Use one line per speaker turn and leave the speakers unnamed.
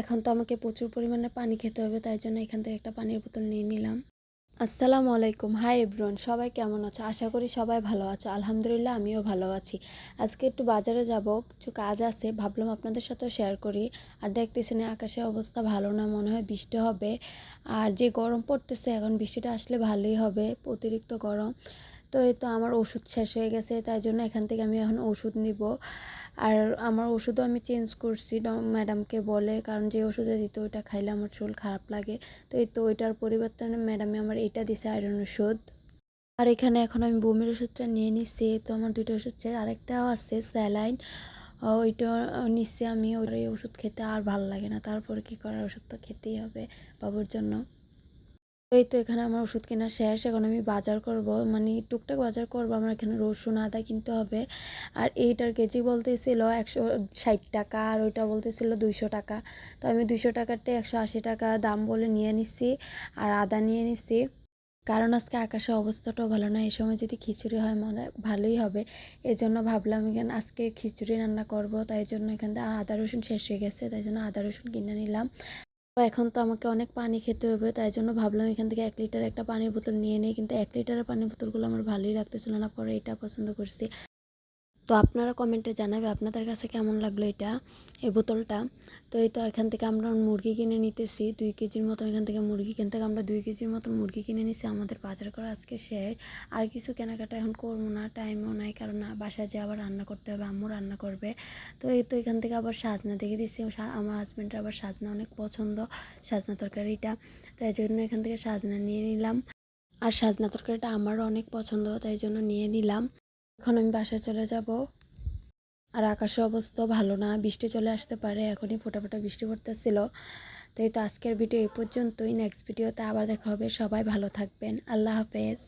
এখন তো আমাকে প্রচুর পরিমাণে পানি খেতে হবে, তাই জন্য এখান থেকে একটা পানির বোতল নিয়ে নিলাম। আসসালামু আলাইকুম। হাই এভরিওয়ান, সবাই কেমন আছো? আশা করি সবাই ভালো আছো। আলহামদুলিল্লাহ, আমিও ভালো আছি। আজকে একটু বাজারে যাব। কিছু কাজ আছে, ভাবলাম আপনাদের সাথেও শেয়ার করি। আর দেখতেছি না আকাশের অবস্থা ভালো না, মনে হয় বৃষ্টি হবে। আর যে গরম পড়তেছে, এখন বৃষ্টিটা আসলে ভালোই হবে, অতিরিক্ত গরম। তো এই তো আমার ওষুধ শেষ হয়ে গেছে, তাই জন্য এখান থেকে আমি এখন ওষুধ নিব। আর আমার ওষুধও আমি চেঞ্জ করছি ম্যাডামকে বলে, কারণ যে ওষুধে দিত ওইটা খাইলে আমার শরীর খারাপ লাগে। তো এই তো ওইটার পরিবর্তনে ম্যাডামে আমার এটা দিছে আয়রন ওষুধ। আর এখানে এখন আমি বমির ওষুধটা নিয়ে নিচ্ছি তো আমার দুইটা ওষুধ চাই আরেকটাও আছে স্যালাইন ওইটা নিচ্ছি আমি ওই ওষুধ খেতে আর ভালো লাগে না, তারপরে কি করার ওষুধ তো খেতেই হবে বাবুর জন্য। এই তো এখানে আমার ওষুধ কেনা শেষ, এখন আমি বাজার করব। মানে টুকটাক বাজার করব, আমার এখানে রসুন, আদা কিনতে হবে। আর এইটার কেজি বলতেছিল একশো ষাট টাকা, আর ওইটা বলতেছিল দুইশো টাকা। তো আমি দুইশো টাকারটা একশো আশি টাকা দাম বলে নিয়ে নিচ্ছি আর আদা নিয়ে নিচ্ছি কারণ আজকে আকাশের অবস্থাটাও ভালো না, এই সময় যদি খিচুড়ি হয় মনে ভালোই হবে। এই জন্য ভাবলাম এখানে আজকে খিচুড়ি রান্না করব, তাই জন্য এখান থেকে আদা রসুন শেষ হয়ে গেছে, তাই জন্য আদা রসুন কিনে নিলাম। এখন তো আমাকে অনেক পানি খেতে হবে, তাই জন্য ভাবলাম এখান থেকে এক লিটার একটা পানির বোতল নিয়ে নিই, কিন্তু এক লিটারের পানির বোতলগুলো আমার ভালোই লাগতেছিল না, পরে এটা পছন্দ করছি। তো আপনারা কমেন্টে জানাবে আপনাদের কাছে কেমন লাগল এটা, এই বোতলটা। তো এই তো এখান থেকে আমরা মুরগি কিনে নিতেছি, দুই কেজির মতো এখান থেকে মুরগি কিনতে থেকে আমরা দুই কেজির মতো মুরগি কিনে নিছি, আমাদের বাজার করা আজকে শেষ। আর কিছু কেনাকাটা এখন করব না, টাইমও নাই, কারণ বাসায় যে আবার রান্না করতে হবে, আম্মু রান্না করবে। তো এই তো এখান থেকে আবার সাজনা দেখে দিছি আমার হাজব্যান্ডের আবার সাজনা অনেক পছন্দ, সাজনা তরকারিটা। তাই জন্য এখান থেকে সাজনা নিয়ে নিলাম। আর সাজনা তরকারিটা আমারও অনেক পছন্দ, তাই জন্য নিয়ে নিলাম। এখন আমি বাসায় চলে যাব। আর আকাশের অবস্থা ভালো না, বৃষ্টি চলে আসতে পারে, এখনই ফোটা ফোটা বৃষ্টি পড়তেছিল। তো এই তো আজকের ভিডিও এই পর্যন্তই। নেক্সট ভিডিওতে আবার দেখা হবে। সবাই ভালো থাকবেন। আল্লাহ হাফেজ।